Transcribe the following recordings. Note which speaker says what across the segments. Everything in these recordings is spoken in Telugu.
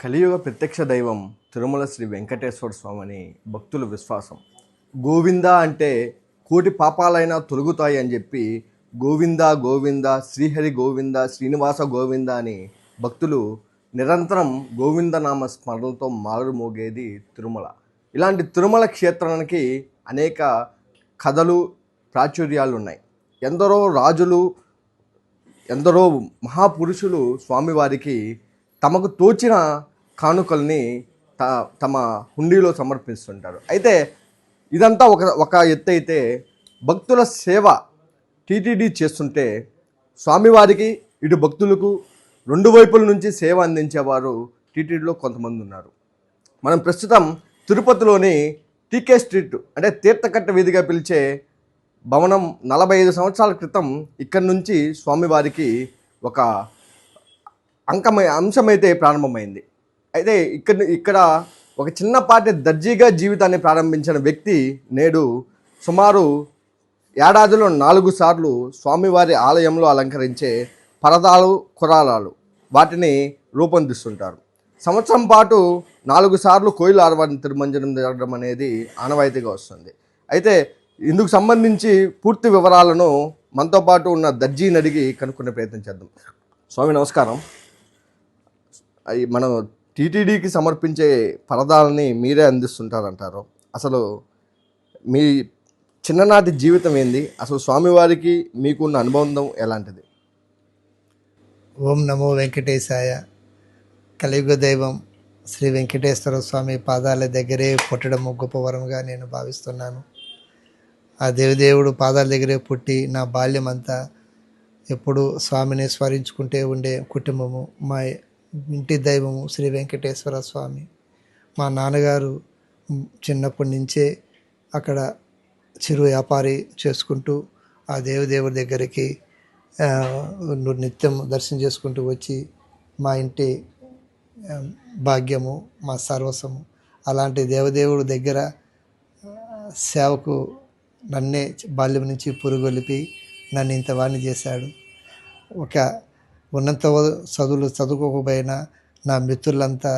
Speaker 1: కలియుగ ప్రత్యక్ష దైవం తిరుమల శ్రీ వెంకటేశ్వర స్వామి అని భక్తుల విశ్వాసం. గోవింద అంటే కోటి పాపాలైనా తొలుగుతాయి అని చెప్పి గోవింద గోవింద శ్రీహరి గోవింద శ్రీనివాస గోవింద అని భక్తులు నిరంతరం గోవిందనామ స్మరణలతో మారుమోగేది తిరుమల. ఇలాంటి తిరుమల క్షేత్రానికి అనేక కథలు ప్రాచుర్యాలు ఉన్నాయి. ఎందరో రాజులు ఎందరో మహాపురుషులు స్వామివారికి తమకు తోచిన కానుకల్ని త తమ హుండీలో సమర్పిస్తుంటారు. అయితే ఇదంతా ఒక ఒక ఎత్తు అయితే భక్తుల సేవ టీటీడీ చేస్తుంటే స్వామివారికి ఇటు భక్తులకు రెండు వైపుల నుంచి సేవ అందించేవారు టీటీడీలో కొంతమంది ఉన్నారు. మనం ప్రస్తుతం తిరుపతిలోని టీకే స్ట్రీట్ అంటే తీర్థకట్ట వీధిగా పిలిచే భవనం నలభై ఐదు సంవత్సరాల క్రితం ఇక్కడి నుంచి స్వామివారికి ఒక అంకమై అంశమైతే ప్రారంభమైంది. అయితే ఇక్కడ ఇక్కడ ఒక చిన్నపాటి దర్జీగా జీవితాన్ని ప్రారంభించిన వ్యక్తి నేడు సుమారు ఏడాదిలో నాలుగు సార్లు స్వామివారి ఆలయంలో అలంకరించే పరదాలు కురాలాలు వాటిని రూపొందిస్తుంటారు. సంవత్సరం పాటు నాలుగు సార్లు కోయిల ఆరవారిని తిరుమంజనం జరగడం అనేది ఆనవాయితీగా వస్తుంది. అయితే ఇందుకు సంబంధించి పూర్తి వివరాలను మనతో పాటు ఉన్న దర్జీని అడిగి కనుక్కునే ప్రయత్నం చేద్దాం. స్వామి నమస్కారం. మనం టీటీడీకి సమర్పించే పరదాలని మీరే అందిస్తుంటారంటారు. అసలు మీ చిన్ననాటి జీవితం ఏంది? అసలు స్వామివారికి మీకున్న అనుబంధం ఎలాంటిది?
Speaker 2: ఓం నమో వెంకటేశాయ. కలియుగ దైవం శ్రీ వెంకటేశ్వర స్వామి పాదాల దగ్గరే పుట్టడం గొప్ప వరంగా నేను భావిస్తున్నాను. ఆ దేవదేవుడు పాదాల దగ్గరే పుట్టి నా బాల్యం అంతా ఎప్పుడు స్వామిని స్మరించుకుంటే ఉండే కుటుంబము మా ఇంటి దైవము శ్రీ వెంకటేశ్వర స్వామి. మా నాన్నగారు చిన్నప్పటి నుంచే అక్కడ చిరు వ్యాపారి చేసుకుంటూ ఆ దేవదేవుడి దగ్గరికి నిత్యం దర్శనం చేసుకుంటూ వచ్చి మా ఇంటి భాగ్యము మా సర్వస్వము. అలాంటి దేవదేవుడు దగ్గర సేవకు నన్నే బాల్యం నుంచి పురుగొలిపి నన్ను ఇంత వాణ్ణి చేశాడు. ఒక ఉన్నంత చదువులు చదువుకోకపోయినా నా మిత్రులంతా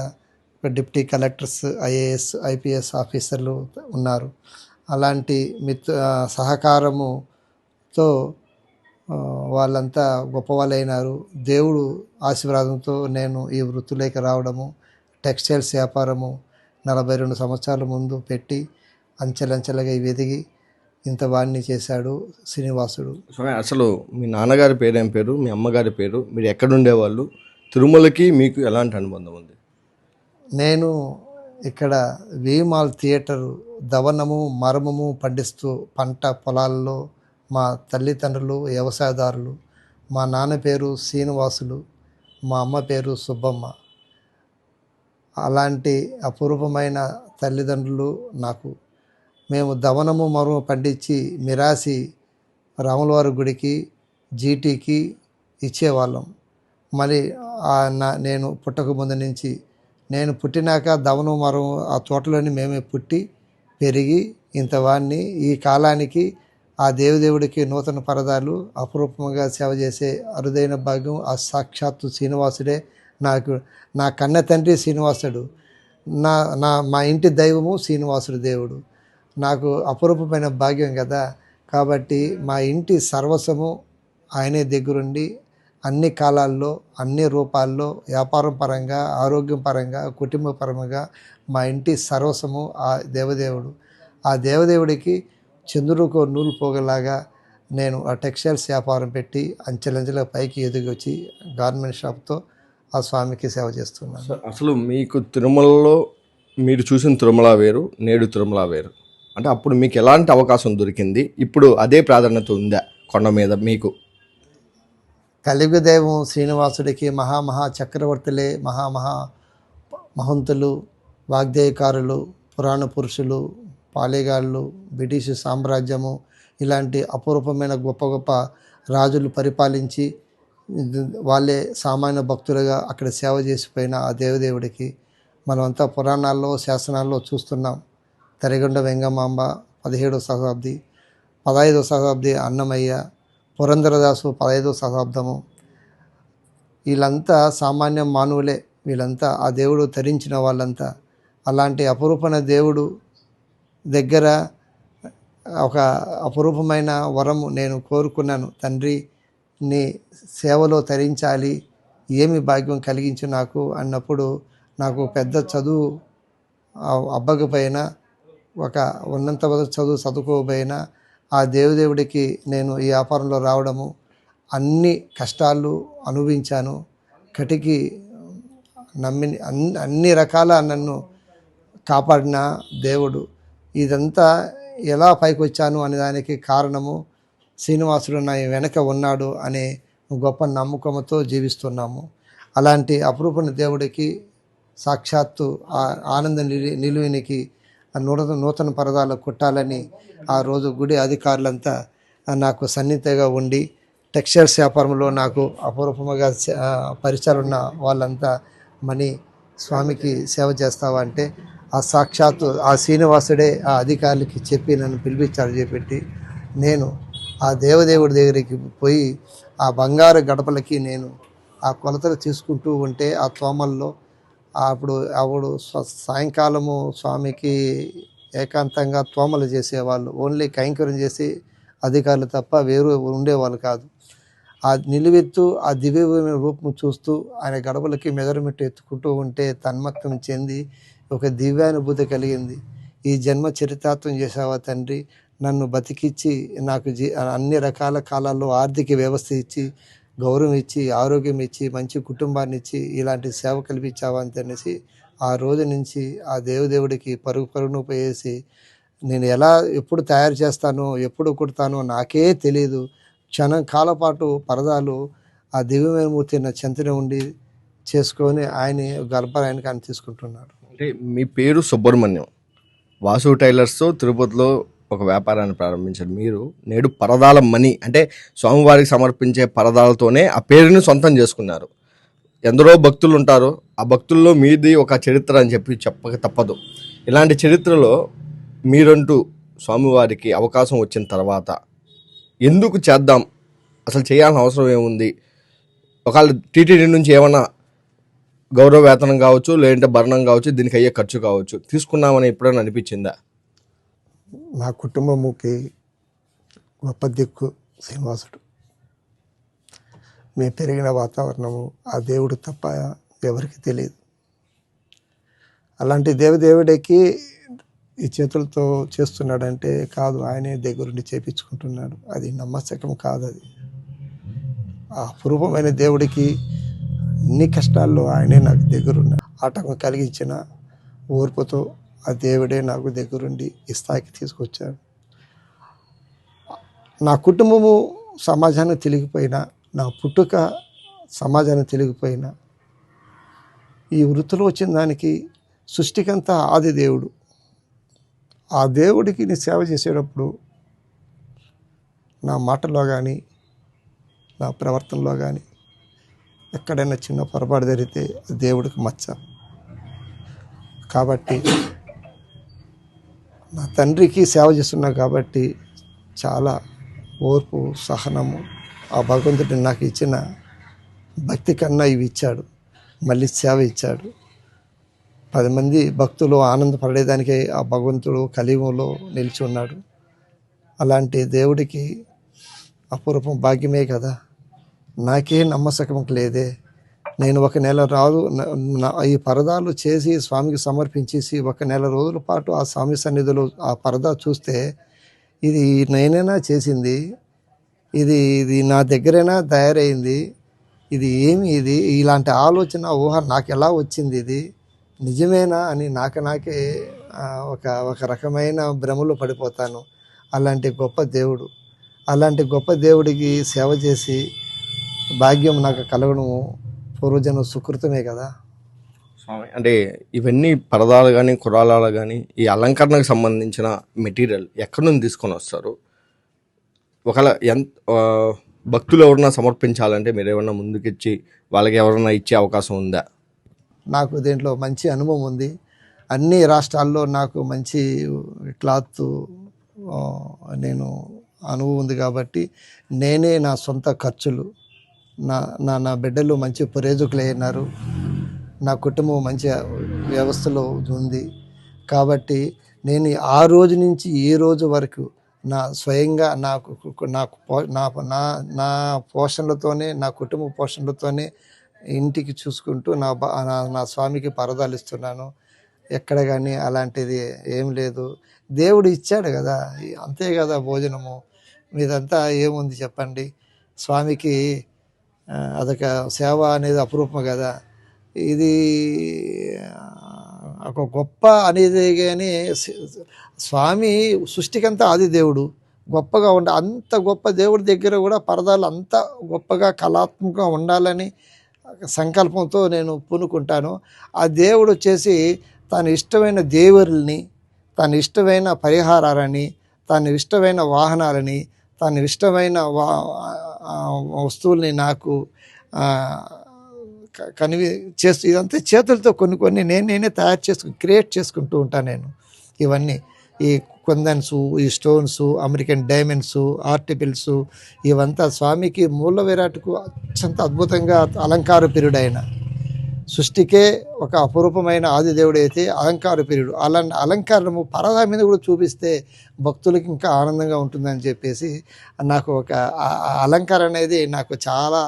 Speaker 2: డిప్టీ కలెక్టర్స్ ఐఏఎస్ ఐపీఎస్ ఆఫీసర్లు ఉన్నారు. అలాంటి మిత్రు సహకారముతో వాళ్ళంతా గొప్పవాళ్ళైనారు. దేవుడు ఆశీర్వాదంతో నేను ఈ వృత్తిలోకి రావడము టెక్స్టైల్స్ వ్యాపారము నలభై రెండు సంవత్సరాల ముందు పెట్టి అంచెలంచెలుగా ఎదిగి ఇంత వాణ్ణి చేశాడు శ్రీనివాసుడు.
Speaker 1: స్వామి అసలు మీ నాన్నగారి పేరు ఏం పేరు? మీ అమ్మగారి పేరు? మీరు ఎక్కడ ఉండేవాళ్ళు తిరుమలకి మీకు ఎలాంటి అనుబంధం ఉంది?
Speaker 2: నేను ఇక్కడ వీమాల్ థియేటరు దవనము మరమము పండిస్తూ పంట పొలాల్లో మా తల్లిదండ్రులు వ్యవసాయదారులు మా నాన్న పేరు శ్రీనివాసులు మా అమ్మ పేరు సుబ్బమ్మ. అలాంటి అపూర్వమైన తల్లిదండ్రులు నాకు మేము దవనము మరము పండించి మిరాసి రాములవారి గుడికి జీటీకి ఇచ్చేవాళ్ళం. మళ్ళీ నా నేను పుట్టక ముందు నుంచి నేను పుట్టినాక దవనం మరం ఆ తోటలోని మేమే పుట్టి పెరిగి ఇంతవాణ్ణి ఈ కాలానికి ఆ దేవదేవుడికి నూతన పరదాలు అపురూపంగా సేవ చేసే అరుదైన భాగ్యం ఆ సాక్షాత్తు శ్రీనివాసుడే నాకు నా కన్న తండ్రి శ్రీనివాసుడు. నా నా మా ఇంటి దైవము శ్రీనివాసుడు దేవుడు. నాకు అపురూపమైన భాగ్యం కదా. కాబట్టి మా ఇంటి సర్వస్వము ఆయనే దగ్గరుండి అన్ని కాలాల్లో అన్ని రూపాల్లో వ్యాపారం పరంగా ఆరోగ్యం పరంగా కుటుంబ పరంగా మా ఇంటి సర్వస్వము ఆ దేవదేవుడు. ఆ దేవదేవుడికి చంద్రుడికో నూలు పోగలాగా నేను ఆ టెక్స్టైల్స్ వ్యాపారం పెట్టి అంచెలంచెల పైకి ఎదిగి వచ్చి గార్మెంట్ షాప్తో ఆ స్వామికి సేవ చేస్తున్నాను.
Speaker 1: అసలు మీకు తిరుమలలో మీరు చూసిన తిరుమల వేరు నేడు తిరుమల వేరు. అంటే అప్పుడు మీకు ఎలాంటి అవకాశం దొరికింది? ఇప్పుడు అదే ప్రాధాన్యత ఉందా కొండ మీద మీకు?
Speaker 2: కలియుగ శ్రీనివాసుడికి మహామహా చక్రవర్తులే మహామహా మహంతులు వాగ్దేయకారులు పురాణ పురుషులు పాలేగాళ్ళు బ్రిటిష్ సామ్రాజ్యము ఇలాంటి అపూర్వమైన గొప్ప గొప్ప రాజులు పరిపాలించి వాళ్ళే సామాన్య భక్తులుగా అక్కడ సేవ చేసిపోయిన ఆ దేవదేవుడికి మనమంతా పురాణాల్లో శాసనాల్లో చూస్తున్నాం. తరిగొండ వెంగమాంబ పదిహేడవ శతాబ్ది పదహైదవ శతాబ్ది అన్నమయ్య పురంధరదాసు పదహైదవ శతాబ్దము. వీళ్ళంతా సామాన్య మానవులే. వీళ్ళంతా ఆ దేవుడు తరించిన వాళ్ళంతా. అలాంటి అపురూపమైన దేవుడు దగ్గర ఒక అపురూపమైన వరము నేను కోరుకున్నాను. తండ్రి నీ సేవలో తరించాలి. ఏమి భాగ్యం కలిగించు నాకు? అన్నప్పుడు నాకు పెద్ద చదువు అబ్బకపోయినా ఒక ఉన్నంత వరకు చదువు చదువుకోకపోయినా ఆ దేవుదేవుడికి నేను ఈ వ్యాపారంలో రావడము అన్ని కష్టాలు అనుభవించాను. కటికి నమ్మి అన్ని అన్ని రకాల నన్ను కాపాడిన దేవుడు. ఇదంతా ఎలా పైకి వచ్చాను అనే దానికి కారణము శ్రీనివాసుడు నా వెనక ఉన్నాడు అనే గొప్ప నమ్మకంతో జీవిస్తున్నాము. అలాంటి అపురూపణ దేవుడికి సాక్షాత్తు ఆ ఆనంద నిలు నిలువునికి నూతన నూతన పరదాలు కొట్టాలని ఆ రోజు గుడి అధికారులంతా నాకు సన్నిహితంగా ఉండి టెక్స్టైల్స్ వ్యాపారంలో నాకు అపూర్వముగా ఆ, పరిచయాలు ఉన్న వాళ్ళంతా మనీ స్వామికి సేవ చేస్తావా అంటే ఆ సాక్షాత్తు ఆ శ్రీనివాసుడే ఆ అధికారులకి చెప్పి నన్ను పిలిపించాడు చెప్పి నేను ఆ దేవదేవుడి దగ్గరికి పోయి ఆ బంగారు గడపలకి నేను ఆ కొలతలు తీసుకుంటూ ఉంటే ఆ తోమల్లో అప్పుడు అప్పుడు సాయంకాలము స్వామికి ఏకాంతంగా తోమలు చేసేవాళ్ళు. ఓన్లీ కైంకర్యం చేసి అధికారులు తప్ప వేరు ఉండేవాళ్ళు కాదు. ఆ నిలువెత్తు ఆ దివ్యమైన రూపం చూస్తూ ఆయన గడపలకి మెజర్మెంట్ ఎత్తుకుంటూ ఉంటే తన్మత్వం చెంది ఒక దివ్యానుభూతి కలిగింది. ఈ జన్మ చరితార్థం చేసావా తండ్రి? నన్ను బతికిచ్చి నాకు జీ అన్ని రకాల కాలాల్లో ఆర్థిక వ్యవస్థ ఇచ్చి గౌరవం ఇచ్చి ఆరోగ్యం ఇచ్చి మంచి కుటుంబాన్ని ఇచ్చి ఇలాంటి సేవ కల్పించావా అని అనేసి ఆ రోజు నుంచి ఆ దేవదేవుడికి పరుగు పరుగును పోయేసి నేను ఎలా ఎప్పుడు తయారు చేస్తానో ఎప్పుడు కుడతానో నాకే తెలియదు క్షణం కాలపాటు పరదాలు ఆ దివ్యమైన మూర్తి నా చెంతనే ఉండి చేసుకొని ఆయన గర్భాలయానికి ఆయన తీసుకుంటున్నాడు
Speaker 1: అంటే మీ పేరు సుబ్రహ్మణ్యం. వాసు టైలర్స్తో తిరుపతిలో ఒక వ్యాపారాన్ని ప్రారంభించారు. మీరు నేడు పరదాల మనీ అంటే స్వామివారికి సమర్పించే పరదాలతోనే ఆ పేరుని సొంతం చేసుకున్నారు. ఎందరో భక్తులు ఉంటారు. ఆ భక్తుల్లో మీది ఒక చరిత్ర అని చెప్పి చెప్పక తప్పదు. ఇలాంటి చరిత్రలో మీరంటూ స్వామివారికి అవకాశం వచ్చిన తర్వాత ఎందుకు చేద్దాం? అసలు చేయాల్సిన అవసరం ఏముంది? ఒకవేళ టీటీడీ నుంచి ఏమైనా గౌరవ వేతనం కావచ్చు లేదంటే భరణం కావచ్చు దీనికి అయ్యే ఖర్చు కావచ్చు తీసుకున్నామని ఎప్పుడైనా అనిపించిందా?
Speaker 2: నా కుటుంబముకి గొప్ప దిక్కు శ్రీనివాసుడు మేము పెరిగిన వాతావరణము ఆ దేవుడు తప్ప ఎవరికి తెలియదు. అలాంటి దేవదేవుడికి ఈ చేతులతో చేస్తున్నాడంటే కాదు ఆయనే దగ్గరుండి చేపించుకుంటున్నాడు. అది నమ్మశకం కాదు అది. ఆ అపురూపమైన దేవుడికి అన్ని కష్టాల్లో ఆయనే నాకు దగ్గరున్నాడు. ఆటంకం కలిగించిన ఓర్పుతో ఆ దేవుడే నాకు దగ్గరుండి ఈ స్థాయికి తీసుకొచ్చాడు. నా కుటుంబము సమాజానికి తెలిగిపోయినా నా పుట్టుక సమాజానికి తెలిగిపోయినా ఈ వృత్తిలో వచ్చిన దానికి సృష్టికంతా ఆది దేవుడు. ఆ దేవుడికి నీ సేవ చేసేటప్పుడు నా మాటలో కానీ నా ప్రవర్తనలో కానీ ఎక్కడైనా చిన్న పొరపాటు జరిగితే దేవుడికి మచ్చ. కాబట్టి నా తండ్రికి సేవ చేస్తున్నా కాబట్టి చాలా ఓర్పు సహనము ఆ భగవంతుడు నాకు ఇచ్చిన భక్తి కన్నా ఇవి ఇచ్చాడు. మళ్ళీ సేవ ఇచ్చాడు. పది మంది భక్తులు ఆనందపడేదానికే ఆ భగవంతుడు కలియుగంలో నిలిచి ఉన్నాడు. అలాంటి దేవుడికి అపూర్వం భాగ్యమే కదా. నాకే నమ్మసకం లేదే. నేను ఒక నెల రాదు ఈ పరదాలు చేసి స్వామికి సమర్పించేసి ఒక నెల రోజుల పాటు ఆ స్వామి సన్నిధిలో ఆ పరదా చూస్తే ఇది నేనైనా చేసింది ఇది ఇది నా దగ్గరైనా తయారైంది ఇది ఏమి ఇది? ఇలాంటి ఆలోచన ఊహ నాకు ఎలా వచ్చింది ఇది? నిజమేనా అని నాకు నాకే ఒక ఒక రకమైన భ్రమలో పడిపోతాను. అలాంటి గొప్ప దేవుడు అలాంటి గొప్ప దేవుడికి సేవ చేసి భాగ్యం నాకు కలగడము పూర్వజన్మ సుకృతమే కదా?
Speaker 1: స్వామి అంటే ఇవన్నీ పరదాలు కానీ కురాలాలు కానీ ఈ అలంకరణకు సంబంధించిన మెటీరియల్ ఎక్కడి నుంచి తీసుకొని వస్తారు? ఒకవేళ ఎంత భక్తులు ఎవరన్నా సమర్పించాలంటే మీరు ఏమన్నా ముందుకిచ్చి వాళ్ళకి ఎవరన్నా ఇచ్చే అవకాశం ఉందా?
Speaker 2: నాకు దీంట్లో మంచి అనుభవం ఉంది. అన్ని రాష్ట్రాల్లో నాకు మంచి క్లాత్ నేను అనుభవం ఉంది కాబట్టి నేనే నా సొంత ఖర్చులు నా నా నా బిడ్డలు మంచి ప్రయోజకులు అయినారు నా కుటుంబం మంచి వ్యవస్థలో ఉంది. కాబట్టి నేను ఆ రోజు నుంచి ఈ రోజు వరకు నా స్వయంగా నాకు నాకు పో- నా నా నా పోషణలతోనే నా కుటుంబ పోషణలతోనే ఇంటికి చూసుకుంటూ నా బా- నా- నా స్వామికి పరదాలు ఇస్తున్నాను. ఎక్కడ కానీ అలాంటిది ఏం లేదు. దేవుడు ఇచ్చాడు కదా. అంతే కదా భోజనము. మీదంతా ఏముంది చెప్పండి? స్వామికి అదొక సేవ అనేది అపురూపం కదా. ఇది ఒక గొప్ప అనేది కానీ స్వామి సృష్టికంతా ఆది దేవుడు. గొప్పగా ఉండ అంత గొప్ప దేవుడి దగ్గర కూడా పరదాలు అంత గొప్పగా కళాత్మకంగా ఉండాలని సంకల్పంతో నేను పూనుకుంటాను. ఆ దేవుడు వచ్చేసి తన ఇష్టమైన దేవుల్ని తన ఇష్టమైన పరిహారాలని తన ఇష్టమైన వాహనాలని తన ఇష్టమైన వా వస్తువుల్ని నాకు కనివి చేస్తూ ఇదంతా చేతులతో కొన్ని కొన్ని నేను నేనే తయారు చేసుకు క్రియేట్ చేసుకుంటూ ఉంటాను నేను. ఇవన్నీ ఈ కుందన్సు ఈ స్టోన్స్ అమెరికన్ డైమండ్స్ ఆర్టికల్స్ ఇవంతా స్వామికి మూల విరాట్కు అత్యంత అద్భుతంగా అలంకార పిరుడైన సృష్టికే ఒక అపురూపమైన ఆదిదేవుడు అయితే అలంకార ప్రియుడు. అలా అలంకారము పరదా మీద కూడా చూపిస్తే భక్తులకి ఇంకా ఆనందంగా ఉంటుందని చెప్పేసి నాకు ఒక అలంకారం అనేది నాకు చాలా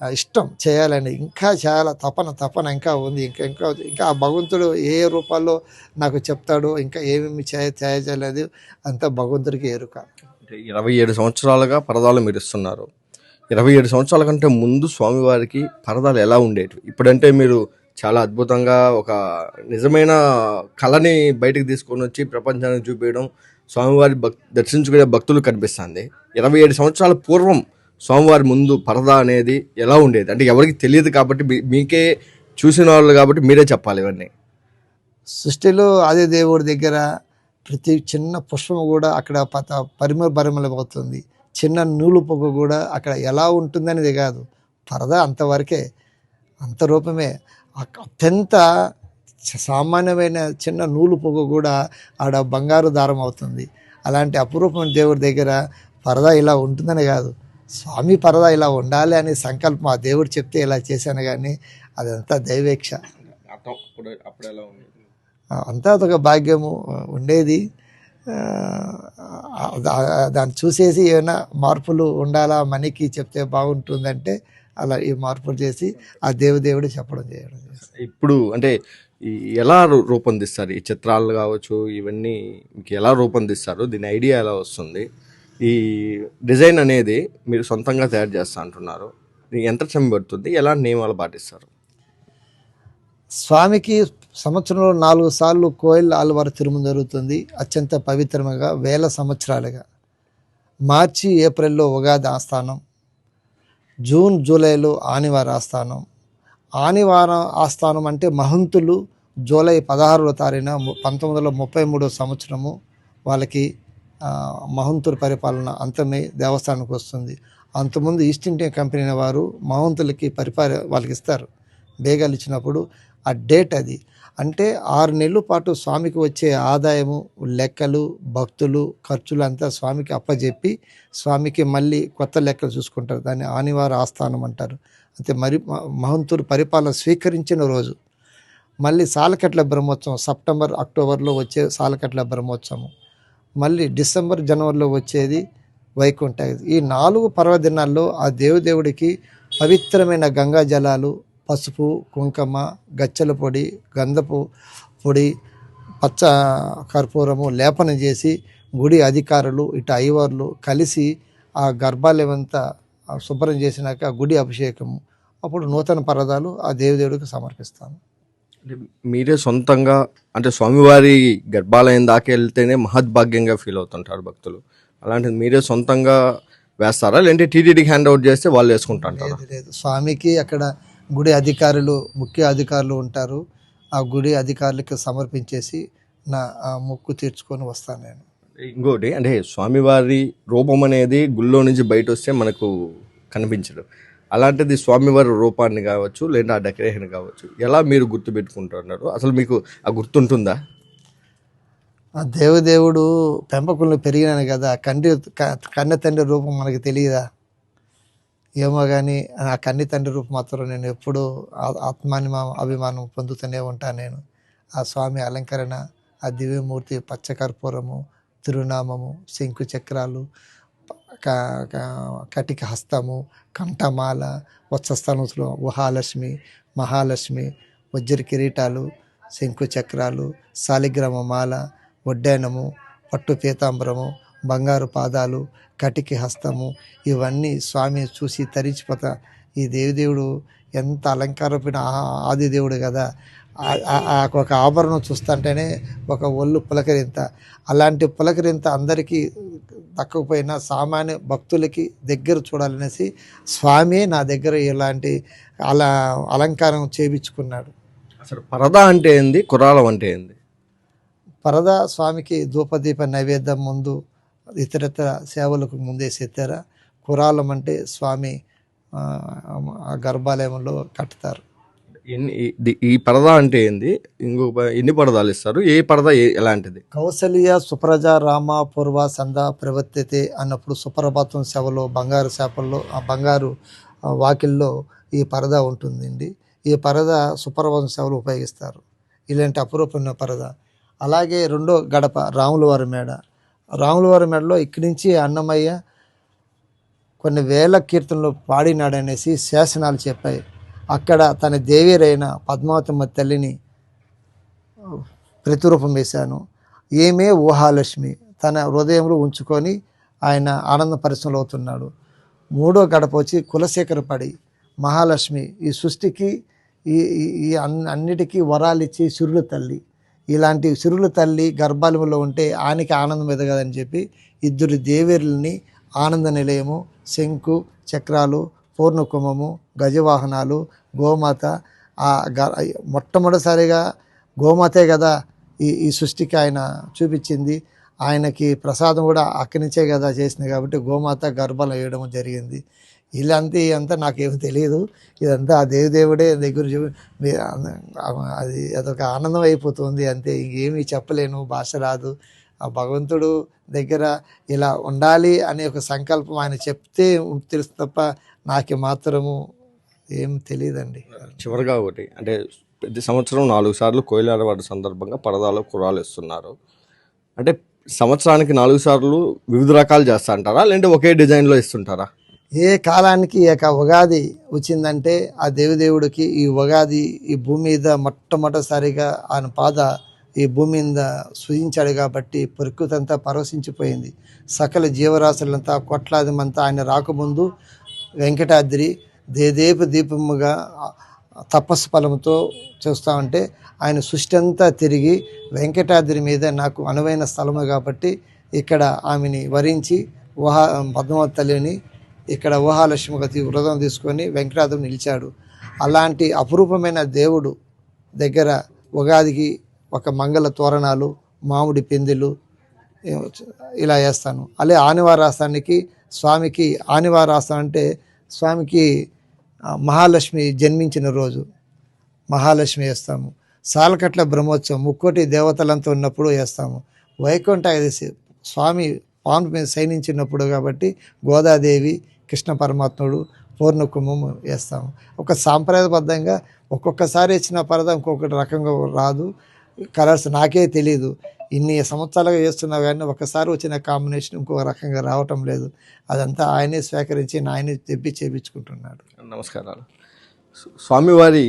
Speaker 2: ఇష్టం చేయాలని. ఇంకా చాలా తపన తపన ఇంకా ఉంది. ఇంకా ఇంకా ఇంకా ఆ భగవంతుడు ఏ రూపాల్లో నాకు చెప్తాడో ఇంకా ఏమేమి చేయ చేయలేదు అంతా భగవంతుడికి ఎరుక.
Speaker 1: అంటే ఇరవై ఏడు సంవత్సరాలుగా పరదాలు మీరు ఇస్తున్నారు ఇరవై ఏడు సంవత్సరాల కంటే ముందు స్వామివారికి పరదాలు ఎలా ఉండేవి ఇప్పుడంటే మీరు చాలా అద్భుతంగా ఒక నిజమైన కళని బయటకు తీసుకొని వచ్చి ప్రపంచానికి చూపించడం స్వామివారి భక్ దర్శించుకునే భక్తులు కనిపిస్తుంది. ఇరవై ఏడు సంవత్సరాల పూర్వం స్వామివారి ముందు పరదా అనేది ఎలా ఉండేది? అంటే ఎవరికి తెలియదు కాబట్టి మీ- మీకే చూసిన వాళ్ళు కాబట్టి మీరే చెప్పాలి ఇవన్నీ.
Speaker 2: సృష్టిలో అదే దేవుడి దగ్గర ప్రతి చిన్న పుష్పం కూడా అక్కడ పత పరిమళ పరిమళమవుతుంది చిన్న నూలు పొగ కూడా అక్కడ ఎలా ఉంటుందనేది కాదు. పరదా అంతవరకే అంత రూపమే. అత్యంత సామాన్యమైన చిన్న నూలు పొగ కూడా ఆడ బంగారు దారం అవుతుంది. అలాంటి అపురూపమైన దేవుడి దగ్గర పరదా ఇలా ఉంటుందని కాదు. స్వామి పరదా ఇలా ఉండాలి అనే సంకల్పం ఆ దేవుడు చెప్తే ఇలా చేశాను కానీ అదంతా దైవేక్ష. అంతా అదొక భాగ్యము ఉండేది. దాన్ని చూసేసి ఏమైనా మార్పులు ఉండాలా? మనకి చెప్తే బాగుంటుందంటే అలా ఈ మార్పులు చేసి ఆ దేవుడు చెప్పడం చేయడం
Speaker 1: ఇప్పుడు అంటే ఈ ఎలా రూ- రూపొందిస్తారు? ఈ చిత్రాలు కావచ్చు ఇవన్నీ మీకు ఎలా రూపొందిస్తారు? దీని ఐడియా ఎలా వస్తుంది? ఈ డిజైన్ అనేది మీరు సొంతంగా తయారు చేస్తా అంటున్నారు. ఎంత సమయం పడుతుంది. ఎలా నియమాలు పాటిస్తారు?
Speaker 2: స్వామికి సంవత్సరంలో నాలుగు సార్లు కోయిల్ ఆల్వార్ తిరుమల జరుగుతుంది. అత్యంత పవిత్రంగా వేల సంవత్సరాలుగా. మార్చి ఏప్రిల్లో ఉగాది ఆస్థానం. జూన్ జూలైలో ఆనివార ఆస్థానం. ఆనివారం ఆస్థానం అంటే మహంతులు జూలై పదహారవ తారీఖున పంతొమ్మిది వందల ముప్పై మూడో సంవత్సరము వాళ్ళకి మహంతుల పరిపాలన అంతమే దేవస్థానానికి వస్తుంది. అంతకుముందు ఈస్ట్ ఇండియా కంపెనీ వారు మహంతులకి పరిపాల వాళ్ళకి ఇస్తారు. బేగాలు ఇచ్చినప్పుడు ఆ డేట్ అది. అంటే ఆరు నెలల పాటు స్వామికి వచ్చే ఆదాయము లెక్కలు భక్తులు ఖర్చులు అంతా స్వామికి అప్పజెప్పి స్వామికి మళ్ళీ కొత్త లెక్కలు చూసుకుంటారు. దాన్ని ఆనివార ఆస్థానం అంటారు. అయితే మరి మహంతుడు పరిపాలన స్వీకరించిన రోజు. మళ్ళీ సాలకట్ల బ్రహ్మోత్సవం సెప్టెంబర్ అక్టోబర్లో వచ్చే సాలకట్ల బ్రహ్మోత్సవం మళ్ళీ డిసెంబర్ జనవరిలో వచ్చేది వైకుంఠ. ఈ నాలుగు పర్వదినాల్లో ఆ దేవుదేవుడికి పవిత్రమైన గంగా జలాలు పసుపు కుంకుమ గచ్చల పొడి గంధపు పొడి పచ్చ కర్పూరము లేపనం చేసి గుడి అధికారులు ఇటు అయ్యవార్లు కలిసి ఆ గర్భాలయమంతా శుభ్రం చేసినాక గుడి అభిషేకము. అప్పుడు నూతన పరదాలు ఆ దేవదేవుడికి సమర్పిస్తాము.
Speaker 1: అంటే మీరే సొంతంగా అంటే స్వామివారి గర్భాలయం దాకా వెళ్తేనే మహద్భాగ్యంగా ఫీల్ అవుతుంటారు భక్తులు. అలాంటిది మీరే సొంతంగా వేస్తారా? లేదంటే టీటీడీకి హ్యాండ్ అవుట్ చేస్తే వాళ్ళు వేసుకుంటారా
Speaker 2: లేదు. స్వామికి అక్కడ గుడి అధికారులు ముఖ్య అధికారులు ఉంటారు. ఆ గుడి అధికారులకి సమర్పించేసి నా ఆ మొక్కు తీర్చుకొని వస్తాను నేను.
Speaker 1: ఇంకోటి అంటే స్వామివారి రూపం అనేది గుళ్ళో నుంచి బయట వస్తే మనకు కనిపించదు. అలాంటిది స్వామివారి రూపాన్ని కావచ్చు లేదా ఆ డెకరేషన్ కావచ్చు ఎలా మీరు గుర్తు పెట్టుకుంటున్నారు అసలు మీకు ఆ గుర్తుంటుందా?
Speaker 2: ఆ దేవదేవుడు పెంపకంలో పెరిగినాను కదా కంటి కన్న తండ్రి రూపం మనకి తెలియదా? ఏమో కానీ ఆ కన్ని తండ్రి రూపు మాత్రం నేను ఎప్పుడూ ఆత్మాని ఆత్మానిమా అభిమానం పొందుతూనే ఉంటాను నేను. ఆ స్వామి అలంకరణ ఆ దివ్యమూర్తి పచ్చకర్పూరము తిరునామము శంకు చక్రాలు కటిక హస్తము కంఠమాల వత్సస్థానంలో ఉహాలక్ష్మి మహాలక్ష్మి వజ్ర కిరీటాలు శంకు చక్రాలు శాలిగ్రామ మాల వడ్డానము పట్టు పీతాంబరము బంగారు పాదాలు కటికి హస్తము ఇవన్నీ స్వామి చూసి తరించిపోతా. ఈ దేవిదేవుడు ఎంత అలంకారమైన ఆది దేవుడు కదా. ఒక ఆభరణం చూస్తుంటేనే ఒక ఒళ్ళు పులకరింత. అలాంటి పులకరింత అందరికీ దక్కకపోయినా సామాన్య భక్తులకి దగ్గర చూడాలనేసి స్వామి నా దగ్గర ఇలాంటి అలా అలంకారం చేపించుకున్నాడు.
Speaker 1: అసలు పరద అంటే ఏంది? కురాలం అంటే ఏంది?
Speaker 2: పరద స్వామికి ధూపదీప నైవేద్యం ముందు ఇతరత్ర సేవలకు ముందే సెత్తారా? కురాలం అంటే స్వామి ఆ, గర్భాలయంలో కట్టుతారు.
Speaker 1: ఎన్ని ఈ- పరద అంటే ఏంది? ఇంకొక ఎన్ని పరదాలు ఇస్తారు? ఏ పరద ఎలాంటిది?
Speaker 2: కౌసల్య సుప్రజ రామ పూర్వ సంద ప్రవర్తితే అన్నప్పుడు సుప్రభాతం సేవలో బంగారు చేపల్లో ఆ బంగారు వాకిల్లో ఈ పరద ఉంటుందండి. ఈ పరద సుప్రభాతం సేవలు ఉపయోగిస్తారు. ఇలాంటి అపురూపమైన పరద. అలాగే రెండో గడప రాముల వారి మేడ. రాములవారి మెడలో ఇక్కడి నుంచి అన్నమయ్య కొన్ని వేల కీర్తనలు పాడినాడనేసి శాసనాలు చెప్పాయి. అక్కడ తన దేవీరైన పద్మావతమ్మ తల్లిని ప్రతిరూపం వేశాను. ఏమే ఊహాలక్ష్మి? తన హృదయంలో ఉంచుకొని ఆయన ఆనంద పరిశ్రమలు అవుతున్నాడు. మూడో గడప వచ్చి కులశేఖరపడి మహాలక్ష్మి ఈ సృష్టికి ఈ ఈ- అన్నిటికీ వరాలిచ్చి సురుడు తల్లి. ఇలాంటి సిరుల తల్లి గర్భాలయంలో ఉంటే ఆయనకి ఆనందం ఎదగదని చెప్పి ఇద్దరు దేవేరుల్ని ఆనంద నిలయము శంకు చక్రాలు పూర్ణకుంభము గజవాహనాలు గోమాత ఆ గ మొట్టమొదటిసారిగా గోమాతే కదా ఈ ఈ సృష్టికి ఆయన చూపించింది. ఆయనకి ప్రసాదం కూడా అక్కడి నుంచే కదా చేసింది కాబట్టి గోమాత గర్భాలు వేయడం జరిగింది. ఇలాంటి అంతా నాకేమి తెలియదు ఇదంతా ఆ దేవదేవుడే దగ్గర చూ అది అదొక ఆనందం అయిపోతుంది అంతే. ఇంకేమీ చెప్పలేను భాష రాదు. ఆ భగవంతుడు దగ్గర ఇలా ఉండాలి అనే ఒక సంకల్పం ఆయన చెప్తే తెలుసు తప్ప నాకు మాత్రము ఏం తెలియదండి
Speaker 1: చివరిగా ఒకటి అంటే ప్రతి సంవత్సరం నాలుగు సార్లు కోయిలాడవాడు సందర్భంగా పరదాలు కురాలు ఇస్తున్నారు అంటే సంవత్సరానికి నాలుగు సార్లు వివిధ రకాలు చేస్తా అంటారా? లేదంటే ఒకే డిజైన్లో ఇస్తుంటారా
Speaker 2: ఏ కాలానికి ఏక ఉగాది వచ్చిందంటే ఆ దేవిదేవుడికి ఈ ఉగాది ఈ భూమి మీద మొట్టమొదటిసారిగా ఆయన పాద ఈ భూమి మీద సృజించాడు కాబట్టి ప్రకృతి అంతా పరవశించిపోయింది. సకల జీవరాశులంతా కొట్లాది మంతా ఆయన రాకముందు వెంకటాద్రి దేదేపు దీపముగా తపస్సు ఫలంతో చూస్తా ఉంటే ఆయన సృష్టి అంతా తిరిగి వెంకటాద్రి మీద నాకు అనువైన స్థలము కాబట్టి ఇక్కడ ఆమెని వరించి ఊహా పద్మావతి తల్లిని ఇక్కడ ఊహాలక్ష్మిగతి వ్రతం తీసుకొని వెంకటాద్రం నిలిచాడు. అలాంటి అపురూపమైన దేవుడు దగ్గర ఉగాదికి ఒక మంగళ తోరణాలు మామిడి పిందెలు ఇలా వేస్తాను. అలాగే ఆనివారాసానికి స్వామికి ఆనివారాసం అంటే స్వామికి మహాలక్ష్మి జన్మించిన రోజు మహాలక్ష్మి వేస్తాము. సాలకట్ల బ్రహ్మోత్సవం ముక్కోటి దేవతలంతా ఉన్నప్పుడు వేస్తాము. వైకుంఠ స్వామి పాము మీద శయనించినప్పుడు కాబట్టి గోదాదేవి కృష్ణ పరమాత్ముడు పూర్ణ కుంభము వేస్తాము. ఒక సాంప్రదాయబద్ధంగా ఒక్కొక్కసారి ఇచ్చిన పరద ఇంకొకటి రకంగా రాదు. కలర్స్ నాకే తెలియదు ఇన్ని సంవత్సరాలుగా చేస్తున్నా కానీ ఒకసారి వచ్చిన కాంబినేషన్ ఇంకొక రకంగా రావటం లేదు. అదంతా ఆయనే స్వీకరించి ఆయనే తెప్పి చేపించుకుంటున్నాడు.
Speaker 1: నమస్కారాలు. స్వామివారి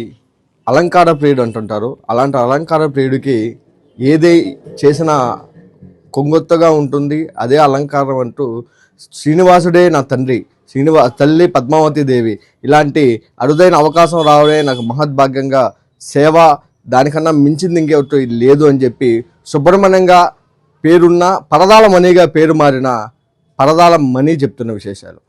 Speaker 1: అలంకార ప్రియుడు అంటుంటారు. అలాంటి అలంకార ప్రియుడికి ఏదే చేసిన కొంగొత్తగా ఉంటుంది అదే అలంకారం అంటూ శ్రీనివాసుడే నా తండ్రి. శ్రీనివా తల్లి పద్మావతి దేవి. ఇలాంటి అరుదైన అవకాశం రావడే నాకు మహద్భాగ్యంగా సేవ దానికన్నా మించింది ఇంకెవరు లేదు అని చెప్పి సుబ్రహ్మణ్యంగా పేరున్న పరదాల మణిగా పేరు మారిన పరదాల మణి చెప్తున్న విశేషాలు.